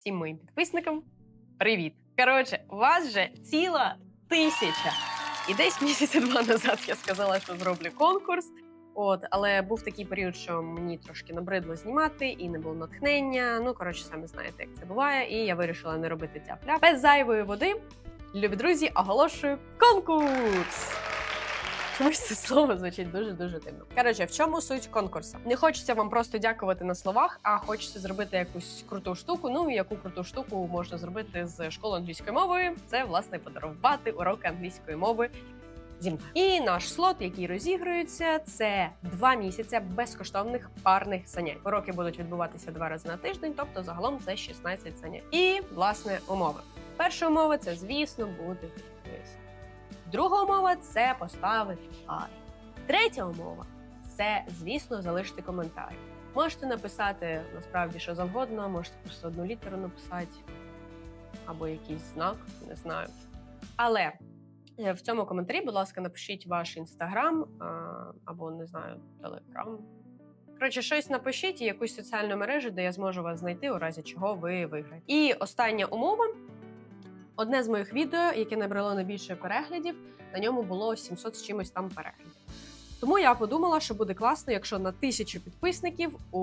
всім моїм підписникам. Привіт! Коротше, вас вже ціла тисяча. І десь місяця два назад я сказала, що зроблю конкурс. От, але був такий період, що мені трошки набридло знімати і не було натхнення. Ну коротше, самі знаєте, як це буває. І я вирішила не робити тяпля. Без зайвої води, любі друзі, оголошую конкурс. Чомусь слово звучить дуже дуже дивно. Коротше, в чому суть конкурсу? Не хочеться вам просто дякувати на словах, а хочеться зробити якусь круту штуку. Ну і яку круту штуку можна зробити з школи англійської мови. Це власне подарувати уроки англійської мови. Зі. І наш слот, який розігрується, це два місяці безкоштовних парних занять. Уроки будуть відбуватися два рази на тиждень, тобто загалом це 16 занять. І власне умови. Перша умова це, звісно, буде. Друга умова це поставити лайк. Третя умова це, звісно, залишити коментар. Можете написати насправді що завгодно, можете просто одну літеру написати або якийсь знак, не знаю. Але е, в цьому коментарі, будь ласка, напишіть ваш інстаграм або не знаю, телеграм. Коротше, щось напишіть якусь соціальну мережу, де я зможу вас знайти, у разі чого ви виграєте. І остання умова. Одне з моїх відео, яке набрало найбільше переглядів, на ньому було 700 з чимось там переглядів. Тому я подумала, що буде класно, якщо на тисячу підписників у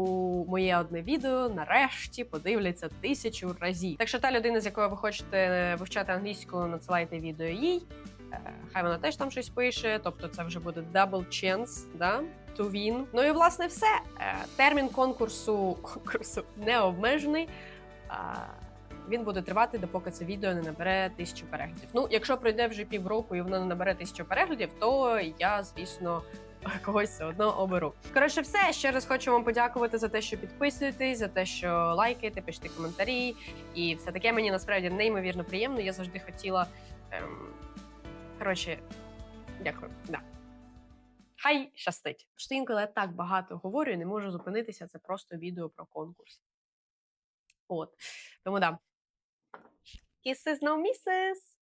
моє одне відео нарешті подивляться тисячу разів. Так що та людина, з якою ви хочете вивчати англійську, надсилайте відео їй. Е, Хай вона теж там щось пише, тобто це вже буде double chance, да? to win. Ну і власне все. Е, Термін конкурсу конкурсу не обмежений. Він буде тривати, допоки це відео не набере тисячу переглядів. Ну, якщо пройде вже півроку і воно не набере тисячу переглядів, то я, звісно, когось все одно оберу. Коротше, все ще раз хочу вам подякувати за те, що підписуєтесь, за те, що лайкаєте, пишете коментарі, і все таке мені насправді неймовірно приємно. Я завжди хотіла. Ем... Коротше, дякую. Да. Хай щастить. Що інколи я так багато говорю і не можу зупинитися. Це просто відео про конкурс. От. Тому да. Kisses, no misses!